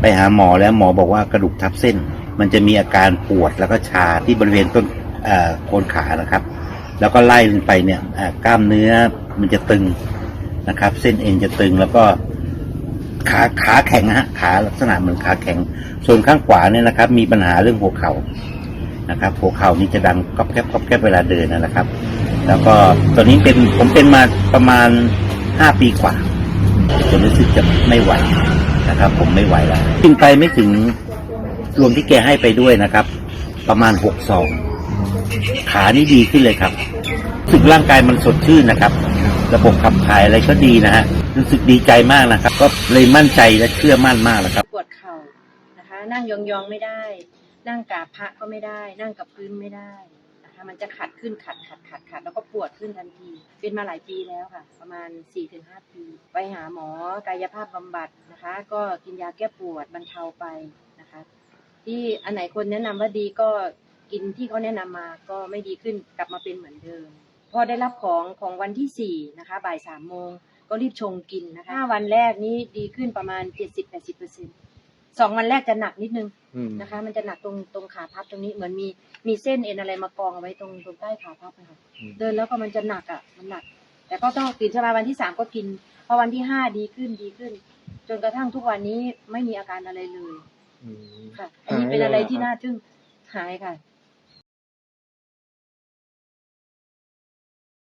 ไปหาหมอแล้วหมอบอกว่ากระดูกทับเส้น มันจะมีอาการปวดแล้วก็ชาที่บริเวณต้นเอ่อโคนขานะครับ แล้วก็ไล่ลงไปเนี่ยอ่ากล้ามเนื้อมันจะตึงนะครับ เส้นเอ็นจะตึงแล้วก็ขาขาแข็งฮะขาลักษณะเหมือนขาแข็ง ส่วนข้างขวาเนี่ยนะครับ มีปัญหาเรื่องหัวเข่านะครับ หัวเข่านี่จะดังก๊อบแก๊บก๊อบแก๊บเวลาเดินนะครับ แล้วก็ตอนนี้เป็นผมเป็นมาประมาณห้าปีกว่าจนรู้สึกจะไม่ไหว นะครับ ผมไม่ไหวแล้วกินไปไม่ถึงรวมที่แกให้ไปด้วยนะครับ ประมาณหกซองขานี่ดีขึ้นเลยครับรู้สึกร่างกายมันสดชื่นนะครับ ระบบขับถ่ายอะไรก็ดีนะฮะรู้สึกดีใจมากนะครับ ก็เลยมั่นใจและเชื่อมั่นมากแล้วครับปวดเข่านะคะ นั่งยองๆไม่ได้ นั่งกราบพระก็ไม่ได้ นั่งกับพื้นไม่ได้ มันจะขัดขึ้นขัดขัดขัดขัดแล้วก็ปวดขึ้นทันที เป็นมาหลายปีแล้วค่ะ ประมาณ 4-5 ปี ไปหาหมอกายภาพบำบัดนะคะ ก็กินยาแก้ปวดบรรเทาไปนะคะ ที่อันไหนคนแนะนำว่าดีก็กินที่เขาแนะนำมาก็ไม่ดีขึ้นกลับมาเป็นเหมือนเดิม พอได้รับของของวันที่สี่นะคะ บ่ายสามโมงก็รีบชงกินนะคะวันแรกนี้ดีขึ้นประมาณเจ็ดสิบแปดสิบเปอร์เซ็น สองวันแรกจะหนักนิดนึงอืมนะคะ มันจะหนักตรงตรงขาพับตรงนี้เหมือนมีมีเส้นเอ็นอะไรมากองเอาไว้ตรงตรงใต้ขาพับนะคะอืมเดินแล้วก็มันจะหนักอะมันหนัก แต่ก็ต้องตื่นเช้ามาวันที่สามก็กินพอวันที่ห้าดีขึ้นดีขึ้น จนกระทั่งทุกวันนี้ไม่มีอาการอะไรเลยอืมค่ะ อันนี้เป็นอะไรที่น่าทึ่งหายค่ะ